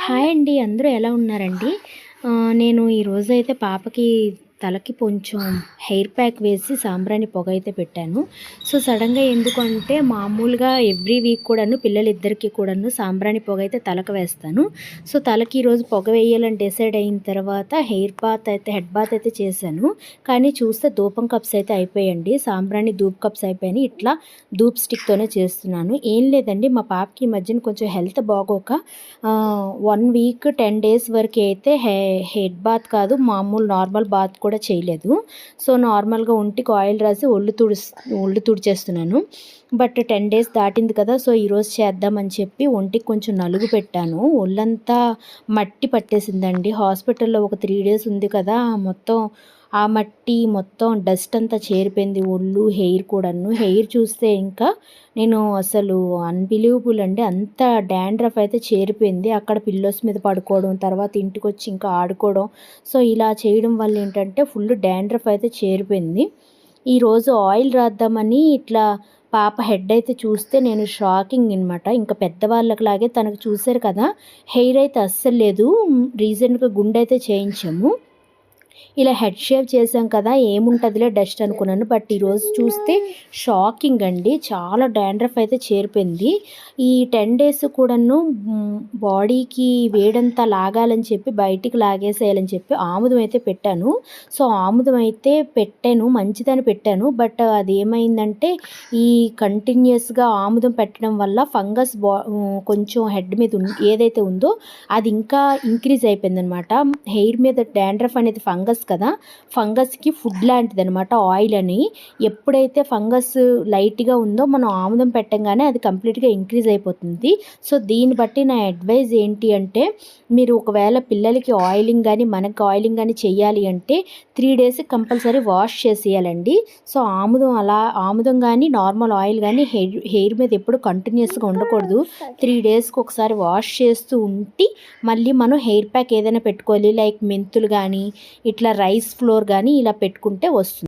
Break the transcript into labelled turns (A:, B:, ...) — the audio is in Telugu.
A: హాయ్ అండి అందరూ ఎలా ఉన్నారండి? నేను ఈరోజైతే పాపకి తలకి కొంచెం హెయిర్ ప్యాక్ వేసి సాంబ్రాణి పొగ అయితే పెట్టాను. సో సడన్గా ఎందుకంటే మామూలుగా ఎవ్రీ వీక్ కూడాను పిల్లలిద్దరికి కూడాను సాంబ్రాణి పొగ అయితే తలకు వేస్తాను. సో తలకి ఈరోజు పొగ వేయాలని డిసైడ్ అయిన తర్వాత హెయిర్ బాత్ అయితే హెడ్ బాత్ అయితే చేశాను. కానీ చూస్తే ధూపం కప్స్ అయితే అయిపోయాయండి సాంబ్రాణి ధూప్ కప్స్ అయిపోయాయి ఇట్లా ధూప్ స్టిక్తోనే చేస్తున్నాను. ఏం లేదండి మా పాపకి ఈ మధ్యన కొంచెం హెల్త్ బాగోక వన్ వీక్ టెన్ డేస్ వరకు అయితే హె హెడ్ బాత్ కాదు మామూలు నార్మల్ బాత్ కూడా కూడా చేయలేదు. సో నార్మల్గా ఒంటికి ఆయిల్ రాసి ఒళ్ళు తుడి ఒళ్ళు తుడిచేస్తున్నాను. బట్ టెన్ డేస్ దాటింది కదా సో ఈరోజు చేద్దామని చెప్పి ఒంటికి కొంచెం నలుగు పెట్టాను. ఒళ్ళంతా మట్టి పట్టేసిందండి. హాస్పిటల్లో ఒక త్రీ డేస్ ఉంది కదా మొత్తం ఆ మట్టి మొత్తం డస్ట్ అంతా చేరిపోయింది ఒళ్ళు హెయిర్ కూడాను. హెయిర్ చూస్తే ఇంకా నేను అసలు అన్బిలీవబుల్ అండి. అంత డాండ్రఫ్ అయితే చేరిపోయింది. అక్కడ పిల్లోస్ మీద పడుకోవడం తర్వాత ఇంటికి వచ్చి ఇంకా ఆడుకోవడం. సో ఇలా చేయడం వల్ల ఏంటంటే ఫుల్ డాండ్రఫ్ అయితే చేరిపోయింది. ఈరోజు ఆయిల్ రాద్దామని ఇట్లా పాప హెడ్ అయితే చూస్తే నేను షాకింగ్ అనమాట ఇంకా పెద్దవాళ్ళకిలాగే తనకు చూశారు కదా హెయిర్ అయితే అస్సలు లేదు. రీసెంట్గా గుండె అయితే చేయించాము. ఇలా హెడ్ షేవ్ చేసాం కదా ఏముంటుందిలే డస్ట్ అనుకున్నాను. బట్ ఈరోజు చూస్తే షాకింగ్ అండి. చాలా డాండ్రఫ్ అయితే చేరిపోయింది. ఈ టెన్ డేస్ కూడాను బాడీకి వేడంతా లాగాలని చెప్పి బయటికి లాగేసేయాలని చెప్పి ఆముదం అయితే పెట్టాను. సో ఆముదం అయితే పెట్టాను మంచిదని పెట్టాను. బట్ అది ఏమైందంటే ఈ కంటిన్యూస్గా ఆముదం పెట్టడం వల్ల ఫంగస్ బా కొంచెం హెడ్ మీద ఏదైతే ఉందో అది ఇంకా ఇంక్రీజ్ అయిపోయిందనమాట. హెయిర్ మీద డాండ్రఫ్ అనేది ఫంగస్ ఫంగస్ కదా? ఫంగస్కి ఫుడ్ లాంటిది అనమాట ఆయిల్ అని. ఎప్పుడైతే ఫంగస్ లైట్గా ఉందో మనం ఆముదం పెట్టంగానే అది కంప్లీట్గా ఇంక్రీజ్ అయిపోతుంది. సో దీన్ని బట్టి నా అడ్వైజ్ ఏంటి అంటే మీరు ఒకవేళ పిల్లలకి ఆయిలింగ్ కానీ మనకి ఆయిలింగ్ కానీ చేయాలి అంటే త్రీ డేస్ కంపల్సరీ వాష్ చేసేయాలండి. సో ఆముదం అలా ఆముదం కానీ నార్మల్ ఆయిల్ కానీ హెయిర్ హెయిర్ మీద ఎప్పుడు కంటిన్యూస్గా ఉండకూడదు. త్రీ డేస్కి ఒకసారి వాష్ చేస్తూ ఉంటే మళ్ళీ మనం హెయిర్ ప్యాక్ ఏదైనా పెట్టుకోవాలి లైక్ మెంతులు కానీ ఇట్లా రైస్ ఫ్లోర్ కానీ ఇలా పెట్టుకుంటే వస్తుంది.